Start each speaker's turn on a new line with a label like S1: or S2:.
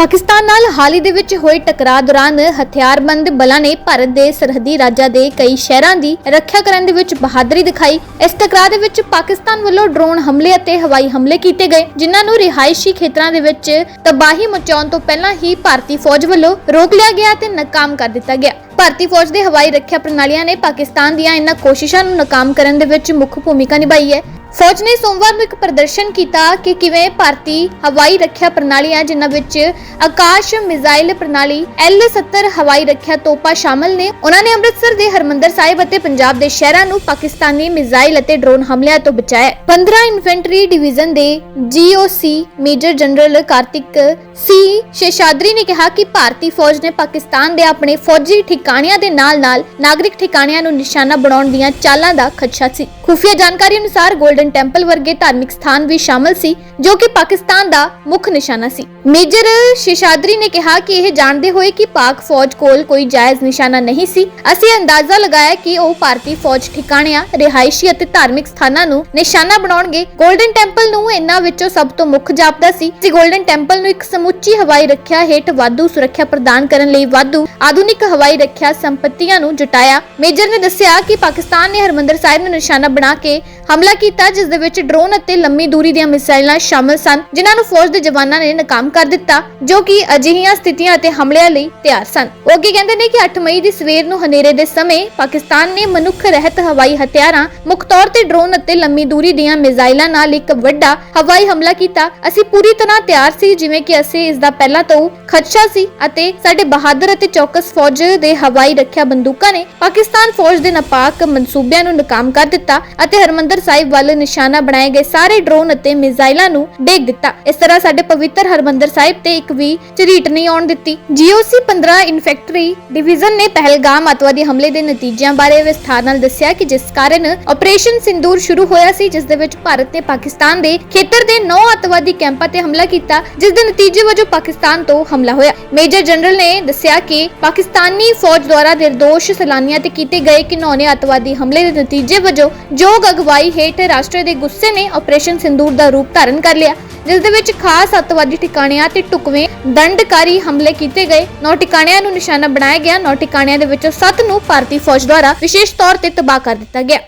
S1: ਪਾਕਿਸਤਾਨ ਨਾਲ ਹਾਲ ਹੀ ਦੇ ਵਿੱਚ ਹੋਏ ਟਕਰਾਅ ਦੌਰਾਨ ਹਥਿਆਰਬੰਦ ਬਲਾਂ ਨੇ ਭਾਰਤ ਦੇ ਸਰਹੱਦੀ ਰਾਜਾਂ ਦੇ ਕਈ ਸ਼ਹਿਰਾਂ ਦੀ ਰੱਖਿਆ ਕਰਨ ਦੇ ਵਿੱਚ ਬਹਾਦਰੀ ਦਿਖਾਈ। ਇਸ ਟਕਰਾਅ ਦੇ ਵਿੱਚ ਪਾਕਿਸਤਾਨ ਵੱਲੋਂ ਡਰੋਨ ਹਮਲੇ ਅਤੇ ਹਵਾਈ ਹਮਲੇ ਕੀਤੇ ਗਏ, ਜਿਨ੍ਹਾਂ ਨੂੰ ਰਿਹਾਇਸ਼ੀ ਖੇਤਰਾਂ ਦੇ ਵਿੱਚ ਤਬਾਹੀ ਮਚਾਉਣ ਤੋਂ ਪਹਿਲਾਂ ਹੀ ਭਾਰਤੀ ਫੌਜ ਵੱਲੋਂ ਰੋਕ ਲਿਆ ਗਿਆ ਤੇ ਨਾਕਾਮ ਕਰ ਦਿੱਤਾ ਗਿਆ। ਭਾਰਤੀ ਫੌਜ ਦੇ ਹਵਾਈ ਰੱਖਿਆ ਪ੍ਰਣਾਲੀਆਂ ਨੇ ਪਾਕਿਸਤਾਨ ਦੀਆਂ ਇਨ੍ਹਾਂ ਕੋਸ਼ਿਸ਼ਾਂ ਨੂੰ ਨਾਕਾਮ ਕਰਨ ਦੇ ਵਿੱਚ ਮੁੱਖ ਭੂਮਿਕਾ ਨਿਭਾਈ ਹੈ। ਫੌਜ ਨੇ ਸੋਮਵਾਰ ਨੂੰ ਇੱਕ ਪ੍ਰਦਰਸ਼ਨ ਕੀਤਾ ਕਿ ਕਿਵੇਂ ਭਾਰਤੀ ਹਵਾਈ ਰੱਖਿਆ ਪ੍ਰਣਾਲੀਆਂ, ਜਿਨ੍ਹਾਂ ਵਿੱਚ ਆਕਾਸ਼ ਮਿਜ਼ਾਈਲ ਪ੍ਰਣਾਲੀ L-70 ਹਵਾਈ ਰੱਖਿਆ ਤੋਪਾਂ ਸ਼ਾਮਲ ਨੇ। ਉਹਨਾਂ ਨੇ ਅੰਮ੍ਰਿਤਸਰ ਦੇ ਹਰਮੰਦਰ ਸਾਹਿਬ ਅਤੇ ਪੰਜਾਬ ਦੇ ਸ਼ਹਿਰਾਂ ਨੂੰ ਪਾਕਿਸਤਾਨੀ ਮਿਜ਼ਾਈਲ ਅਤੇ ਡਰੋਨ ਹਮਲਿਆਂ ਤੋਂ ਬਚਾਇਆ। 15 ਇਨਫੈਂਟਰੀ ਡਿਵੀਜ਼ਨ ਦੇ GOC major general Kartik C Seshadri ਨੇ ਕਿਹਾ ਕਿ ਭਾਰਤੀ ਫੌਜ ਨੇ ਪਾਕਿਸਤਾਨ ਦੇ ਆਪਣੇ ਫੌਜੀ ਠਿਕਾਣਿਆਂ ਦੇ ਨਾਲ-ਨਾਲ ਨਾਗਰਿਕ ਠਿਕਾਣਿਆਂ ਨੂੰ ਨਿਸ਼ਾਨਾ ਬਣਾਉਣ ਦੀਆਂ ਚਾਲਾਂ ਦਾ ਖਦਸ਼ਾ ਸੀ। ਖੁਫੀਆ ਜਾਣਕਾਰੀ ਅਨੁਸਾਰ 골ਡਨ ਟੈਂਪਲ ਵਰਗੇ ਧਾਰਮਿਕ ਸਥਾਨ ਵੀ ਸ਼ਾਮਲ ਸੀ, ਜੋ ਕਿ ਪਾਕਿਸਤਾਨ ਦਾ ਮੁੱਖ ਨਿਸ਼ਾਨਾ ਸੀ। ਮੇਜਰ ਸ਼ਿਸ਼ਾਦਰੀ ਨੇ ਕਿਹਾ ਕਿ ਇਹ ਜਾਣਦੇ ਹੋਏ ਕਿ ਪਾਕ ਫੌਜ ਕੋਲ ਕੋਈ ਜਾਇਜ਼ ਨਿਸ਼ਾਨਾ ਨਹੀਂ ਸੀ। ਅਸੀਂ ਅੰਦਾਜ਼ਾ ਲਗਾਇਆ ਕਿ ਉਹ ਭਾਰਤੀ ਫੌਜ ਠਿਕਾਣਿਆਂ, ਰਿਹਾਇਸ਼ੀ ਅਤੇ ਧਾਰਮਿਕ ਸਥਾਨਾਂ ਨੂੰ ਨਿਸ਼ਾਨਾ ਬਣਾਉਣਗੇ। 골ਡਨ ਟੈਂਪਲ ਨੂੰ ਇਹਨਾਂ ਵਿੱਚੋਂ ਸਭ ਤੋਂ ਮੁੱਖ ਜਾਪਦਾ ਸੀ। ਕਿ 골ਡਨ ਟੈਂਪਲ ਨੂੰ ਇੱਕ ਸਮੁੱਚੀ ਹਵਾਈ ਰੱਖਿਆ ਹੇਠ ਵਾਧੂ ਸੁਰੱਖਿਆ ਪ੍ਰਦਾਨ ਕਰਨ ਲਈ ਵਾਧੂ ਆਧੁਨਿਕ ਹਵਾਈ ਰੱਖਿਆ ਸੰਪਤੀਆਂ ਨੂੰ ਜੁਟਾਇਆ। ਮੇਜਰ ਨੇ ਦੱਸਿਆ ਕਿ ਪਾਕਿਸਤਾਨ ਨੇ ਹਰਮੰਦਰ ਸਾਹਿਬ ਨੂੰ ਨਿਸ਼ਾਨਾ ਬਣਾ ਕੇ ਹਮਲਾ ਕੀਤਾ, ਜਿਸ ਦੇ ਵਿੱਚ ਡਰੋਨ ਅਤੇ ਲੰਮੀ ਦੂਰੀ ਦੀਆਂ ਮਿਸਾਈਲਾਂ ਸ਼ਾਮਲ ਸਨ, ਜਿਨ੍ਹਾਂ ਨੂੰ ਫੌਜ ਦੇ ਜਵਾਨਾਂ ਨੇ ਨਾਕਾਮ ਕਰ ਦਿੱਤਾ, ਜੋ ਕਿ ਅਜਿਹੀਆਂ ਸਥਿਤੀਆਂ ਅਤੇ ਹਮਲਿਆਂ ਲਈ ਤਿਆਰ ਸਨ। ਉਹ ਅੱਗੇ ਕਹਿੰਦੇ ਨੇ ਕਿ 8 ਮਈ ਦੀ ਸਵੇਰ ਨੂੰ ਹਨੇਰੇ ਦੇ ਸਮੇਂ ਪਾਕਿਸਤਾਨ ਨੇ ਮਨੁੱਖ ਰਹਿਤ ਹਵਾਈ ਹਥਿਆਰਾਂ, ਮੁੱਖ ਤੌਰ ਤੇ ਡਰੋਨ ਅਤੇ ਲੰਮੀ ਦੂਰੀ ਦੀਆਂ ਮਿਜ਼ਾਈਲਾਂ ਨਾਲ ਇੱਕ ਵੱਡਾ ਹਵਾਈ ਹਮਲਾ ਕੀਤਾ। ਅਸੀਂ ਪੂਰੀ ਤਰ੍ਹਾਂ ਤਿਆਰ ਸੀ, ਜਿਵੇਂ ਕਿ ਅਸੀਂ ਇਸ ਦਾ ਪਹਿਲਾਂ ਤੋਂ ਖਦਸ਼ਾ ਸੀ ਅਤੇ ਸਾਡੇ ਬਹਾਦਰ ਅਤੇ ਚੌਕਸ ਫੌਜ ਦੇ ਹਵਾਈ ਰੱਖਿਆ ਬੰਦੂਕਾਂ ਨੇ ਪਾਕਿਸਤਾਨ ਫੌਜ ਦੇ ਨਾਪਾਕ ਮਨਸੂਬਿਆਂ ਨੂੰ ਨਾਕਾਮ ਕਰ ਦਿੱਤਾ। ਅਤੇ ਹਰਮੰਦਰ ਸਾਹਿਬ ਵੱਲ ਨਿਸ਼ਾਨਾ ਬਣਾਏ ਗਏ ਸਾਰੇ ਡਰੋਨ ਅਤੇ ਮਿਜ਼ਾਈਲਾਂ ਨੂੰ ਡੇਗ ਦਿੱਤਾ। ਇਸ ਤਰ੍ਹਾਂ ਸਾਡੇ ਪਵਿੱਤਰ ਹਰਮੰਦਰ ਸਾਹਿਬ ਤੇ ਇੱਕ ਵੀ ਝਰੀਟ ਨਹੀਂ ਆਉਣ ਦਿੱਤੀ। ਜੀਓਸੀ 15 ਇਨਫੈਕਟਰੀ ਡਿਵੀਜ਼ਨ ਨੇ ਪਹਿਲਗਾਮ ਅਤਵਾਦੀ ਹਮਲੇ ਦੇ ਨਤੀਜਿਆਂ ਬਾਰੇ ਵਿਸਥਾਰ ਨਾਲ ਦੱਸਿਆ ਕਿ ਜਿਸ ਕਾਰਨ ਆਪਰੇਸ਼ਨ ਸਿੰਦੂਰ ਸ਼ੁਰੂ ਹੋਇਆ ਸੀ, ਜਿਸ ਦੇ ਵਿੱਚ ਭਾਰਤ ਨੇ ਪਾਕਿਸਤਾਨ ਦੇ ਖੇਤਰ ਦੇ 9 ਅਤਵਾਦੀ ਕੈਂਪਾਂ ਤੇ ਹਮਲਾ ਕੀਤਾ, ਜਿਸ ਦੇ ਨਤੀਜੇ ਵਜੋਂ ਪਾਕਿਸਤਾਨ ਤੋਂ ਹਮਲਾ ਹੋਇਆ। ਮੇਜਰ ਜਨਰਲ ਨੇ ਦੱਸਿਆ ਕਿ ਪਾਕਿਸਤਾਨੀ ਫੌਜ ਦੁਆਰਾ ਨਿਰਦੋਸ਼ ਸੈਲਾਨੀਆਂ ਤੇ ਕੀਤੇ ਗਏ ਘਿਨੌਣੇ ਅਤਵਾਦੀ ਹਮਲੇ ਦੇ ਨਤੀਜੇ ਵਜੋਂ ਜੋਗ ਅਗਵਾਈ ਹੇਠ ਰਾਸ਼ਟਰ ਦੇ ਗੁੱਸੇ ਨੇ ਆਪਰੇਸ਼ਨ ਸਿੰਦੂਰ ਦਾ ਰੂਪ ਧਾਰਨ ਕਰ ਲਿਆ, ਜਿਸ ਦੇ ਵਿੱਚ ਖਾਸ ਅੱਤਵਾਦੀ ਟਿਕਾਣਿਆਂ ਤੇ ਟੁਕਵੇਂ ਦੰਡਕਾਰੀ ਹਮਲੇ ਕੀਤੇ ਗਏ। ਨੌ ਟਿਕਾਣਿਆਂ ਨੂੰ ਨਿਸ਼ਾਨਾ ਬਣਾਇਆ ਗਿਆ। ਨੌ ਟਿਕਾਣਿਆਂ ਦੇ ਵਿੱਚੋਂ 7 ਨੂੰ ਭਾਰਤੀ ਫੌਜ ਦੁਆਰਾ ਵਿਸ਼ੇਸ਼ ਤੌਰ ਤੇ ਤਬਾਹ ਕਰ ਦਿੱਤਾ ਗਿਆ।